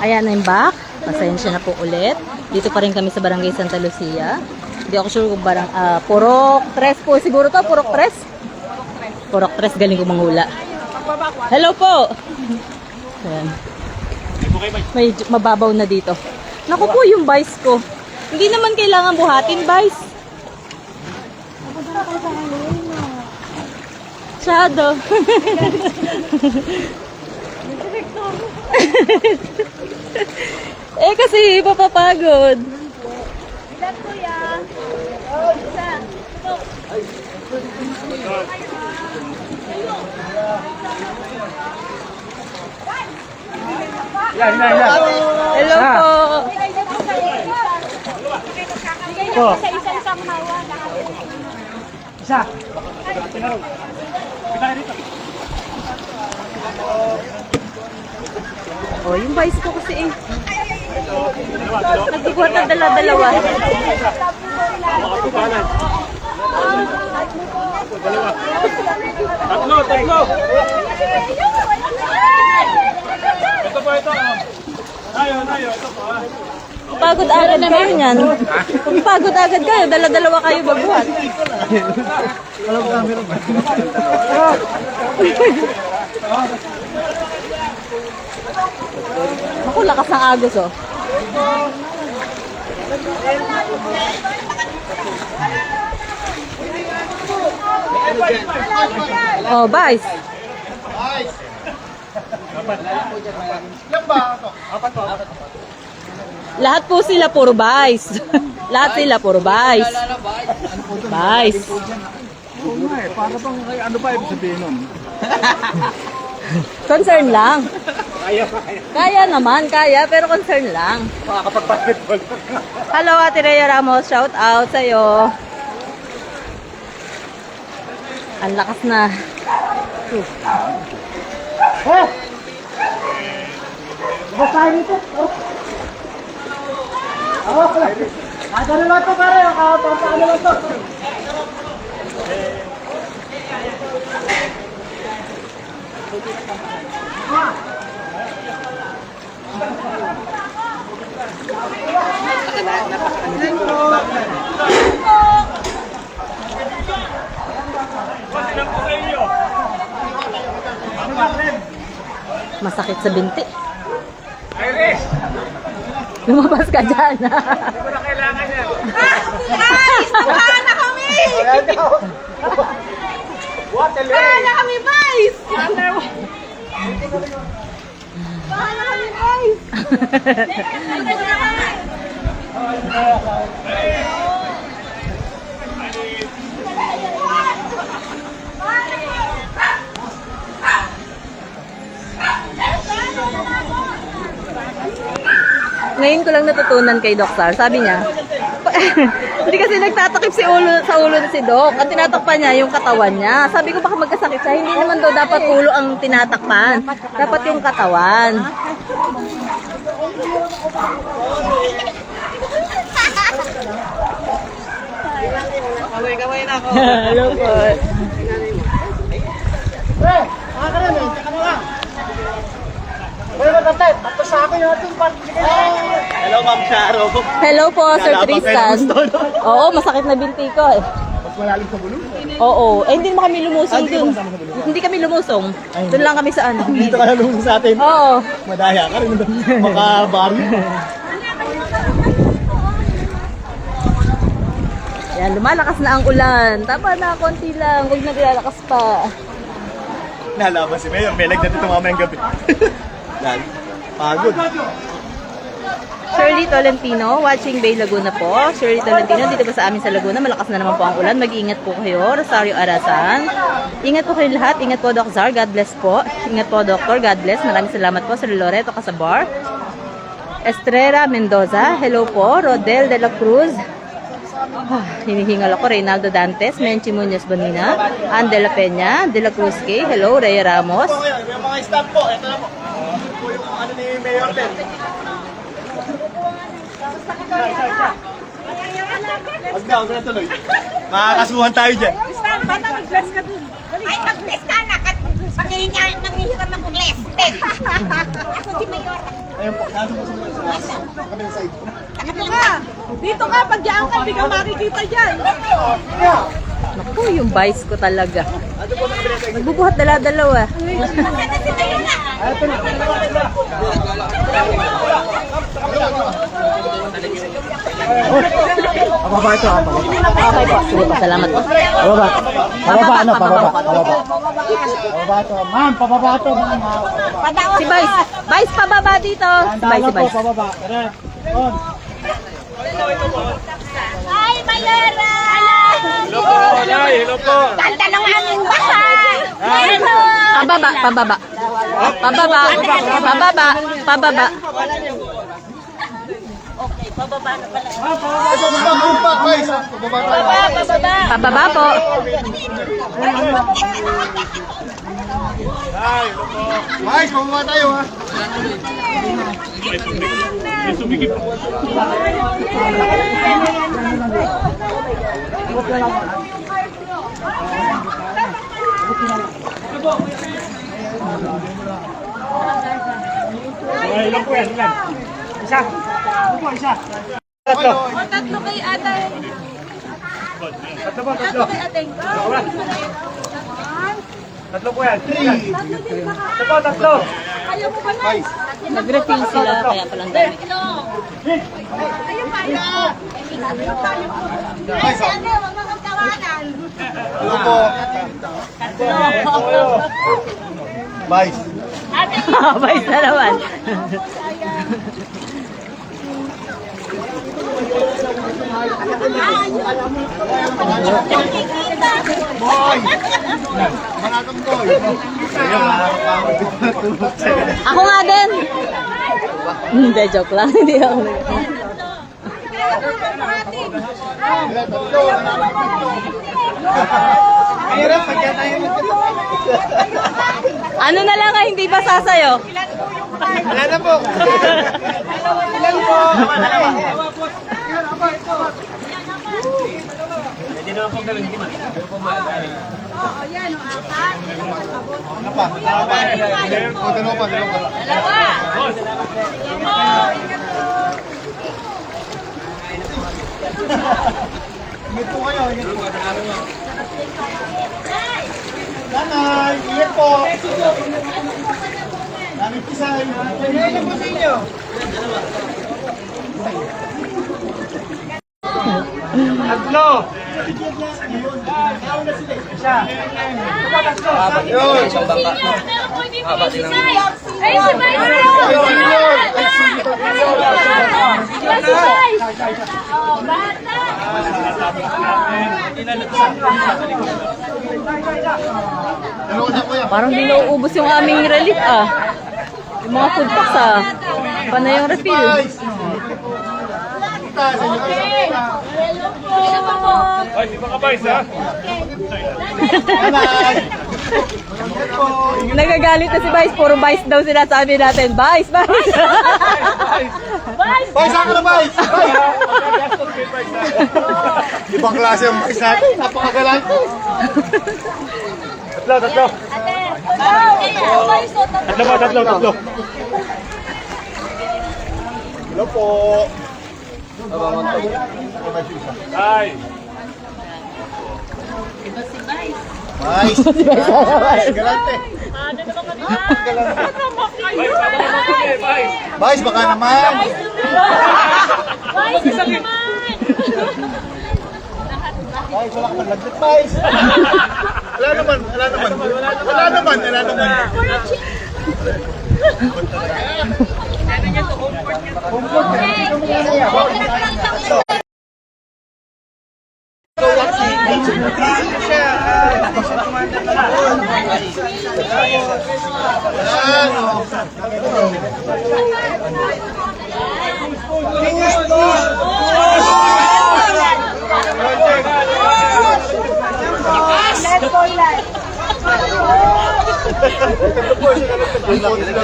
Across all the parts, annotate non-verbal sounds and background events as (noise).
Ayan yung back. Pasensya na po ulit. Dito pa rin kami sa Barangay Santa Lucia. Hindi ako sure kung barang, ah, Purok Tres po siguro to, Purok Tres? Purok Tres, galing ko manghula. Hello po! Ayan. May mababaw na dito. Naku po yung vice ko. Hindi naman kailangan buhatin, vice. Shadow. (laughs) eh kasi papapagod. Ilan kuya? Isa. Yan, yan, yan. Hello po. Po sa isa. Isa. Oh, yung vice ko kasi eh. Nagbubuhat ng dala-dalawa. Tatlo, tatlo. Ito po, ito. Tayo, tayo. Ito po. Pagod agad kayo niyan. Pagod agad kayo, dala-dalawa kayo magbuhat. Ako, lakas ng agos oh. Oh, Vice. Lahat po sila puro Vice. (laughs) Lahat sila puro Vice. Vice. Oo nga eh. Para bang, ano ba ibig sabihin nun? (laughs) Concern lang. Kaya naman, kaya, pero concern lang. Makakapag-basketball. Hello, Ate Rhea Ramos. Shout out sa'yo. Ang lakas na. Ano lang to pare? Ano lang to? Masakit sa binti. Lumabas ka dyan. Hindi ko na kailangan yan. Bahala na kami! What the Bahala kami, guys! Bahala kami, guys! (laughs) Ngayon ko lang natutunan kay Doc Sar. Sabi niya, (laughs) hindi kasi nagtatakip si ulo sa ulo si Doc. Ang tinatakpan niya yung katawan niya. Sabi ko baka magkasakit siya. Hindi naman daw dapat ulo ang tinatakpan. Dapat yung katawan. Na ako. Hello po. Pre, makakaroon eh. Tsaka na lang. Wala ba tatay? Tapos sa akin yung ating part. Hello, Ma'am Charo. Hello po, Sir Tristan. Oo, masakit na binti ko eh. Mas malalim sa bulong. Oo. Eh, hindi naman kami lumusong Ah, hindi dun. Hindi kami lumusong. Doon lang kami sa ano. Dito ka na lumulong sa atin. Oo. Madaya ka rin. Makabari. Yan, lumalakas na ang ulan. Tama na, konti lang. Huwag naglalakas pa. Nalaban si Mayor. May lag na dito mamayang gabi. (laughs) Lalo. Pagod. Shirley Tolentino, watching Bay Laguna po. Shirley Tolentino, dito po sa amin sa Laguna. Malakas na naman po ang ulan. Mag-iingat po kayo. Rosario Arasan. Ingat po kayo lahat. Ingat po, Doc Zar. God bless po. Ingat po, Doctor. God bless. Maraming salamat po sa Loreto Casabar. Estrera Mendoza. Hello po. Rodel de la Cruz. Ah, hinihingal ako. Reynaldo Dantes. Menchi Munoz Bonina. Ann de la Peña. De la Cruz K. Hello. Rhea Ramos. May mga staff po. Ito na po. Ito po yung ano ni Mayor din. Huwag na, huwag na tuloy. Makakasuhan tayo dyan. Bata, mag-bless ka dun. Ay, mag-bless ka na. Panghihinga, nanghihiram ako si Mayor. Ayun po, nasa po sa kami sa side. Dito ka. Dito ka. Pag diyan ka, hindi ka makikita dyan. Naku, yung vice ko talaga. Nagbubuhat dala-dalawa. Na? Pababa ito, ah, pababa. Salamat po. Pababa. Pababa, ano, pababa. Pababa. Pababa ito. Ma'am, pababa ito, ma'am. ah. Si Vice. Vice, pababa dito. Si Vice, si Vice. pababa. Tara. On. Ay, Mayora! Hello po, Nay. Hello po. Ganda ng aming bahay! Hello! Pababa, pababa. Pababa, pababa, pababa. Pababa, guys. Pababa tayo. Pababa po. Guys, pababa tayo, ha. May sumikip po. Okay, ilan po yan? Ilan? Isa. Ano po, isa? Tatlo. Tatlo kay ate. Tatlo po, tatlo. Kay ate. Tatlo po yan. Tatlo po, tatlo. Ayaw mo ba na? Nag-refill sila, kaya palang dami. Ay, si ate, huwag mo kang tawanan. Hello po. Vice. Vice na naman. Boy. Manakam boy. Ako nga din. Hindi, joke lang. Hindi ako Ano na lang nga hindi ba sasayo? Wala na po. Ilan po? Ano pa? Ano pa? O, dalawa pa, dalawa Ingat po kayo, ingat po. Nanay, ingat po. Daming pisay. Ingat po sa inyo. Tatlo. Isa. Yun. Ay, si May! Yun, yun. Ay, sige. Si May! Oh, bata! Dalawa na kuya. Parang di nauubos yung aming relief ah. Yung mga food packs ah. Panay yung refill. Kita sa inyo. Ay, di ba ka ha? Nanay. Ingat po. (laughs) Nagagalit na si Vice. Puro Vice daw sinasabi natin. Vice, Vice. Boys, ako na boys! Boys! Ibang klase ang boys natin. Napakagalante. Tatlo, tatlo. Tatlo po, tatlo, tatlo. Hello po. Ay, (laughs) si ah, Vice. Galante. Vice, baka naman. Vice, baka naman. Vice, wala ka man lagdit, Vice. Wala naman, wala naman. Wala naman, wala naman. Wala naman. Wala naman. Push, push,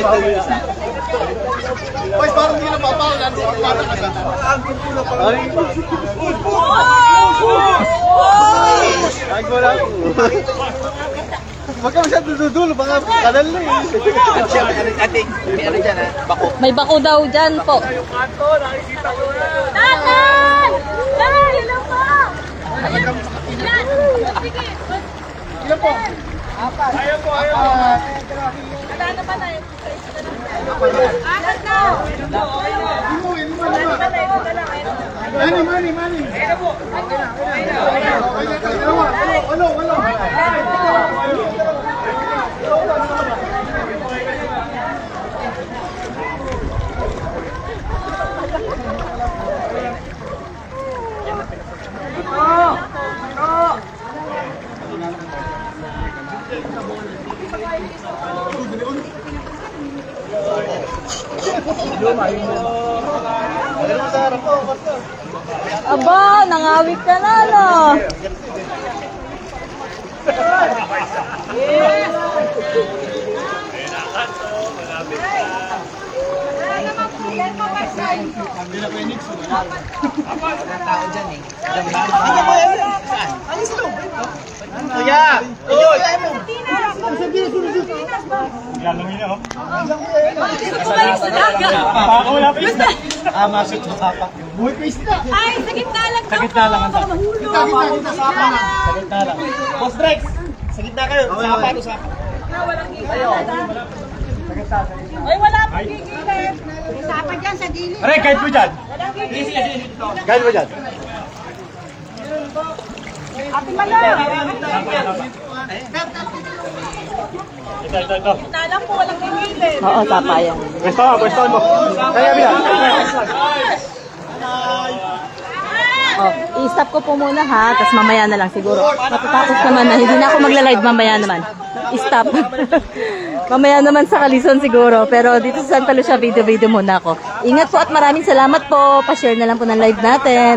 push. Boy, parang hindi na papawal. Ano ang para ka sa? Ay. Ay, wala. Huwag ka masyado dudulo, baka kanal na eh. Ate, may ano dyan ha? Bako. May bako daw dyan po. Tatay! Tay, hello po! Yan! Sige! Ilan po? Apat. Ayaw po, ayaw po. Wala na Apat na! Limo. Mani, mani, mani. Ayun po. Ayun po. Dalawa. Walo, walo, walo. Ayun mo sa harap po, basta. Aba, nangawit ka na, no? Kuya! Uy! Lalawin na, oh. Baka wala pa isda. Ah, masot mo kapa. Buhay pa isda. Ay, sa gitna lang Sa gitna lang ang Kita, kita, kita, sapa na. Sa gitna lang. Boss Drex, sa gitna kayo. Sapa to sapa. Ay, wala pa gigilid. Isa pa dyan sa gilid. Aray, guide mo dyan. Guide mo dyan. Ate Mala. Ito, ito, ito. Lang po, walang gigilid. Oo, tapayan. Pwesto mo, pwesto mo. Kaya, Bia. Oh, i-stop ko po muna ha, tapos mamaya na lang siguro. Matatapos naman na, hindi na ako magla-live mamaya naman. I-stop. (laughs) mamaya naman sa Kalison siguro, pero dito sa Santa Lucia, video-video muna ako. Ingat po at maraming salamat po. Pa-share na lang po ng live natin.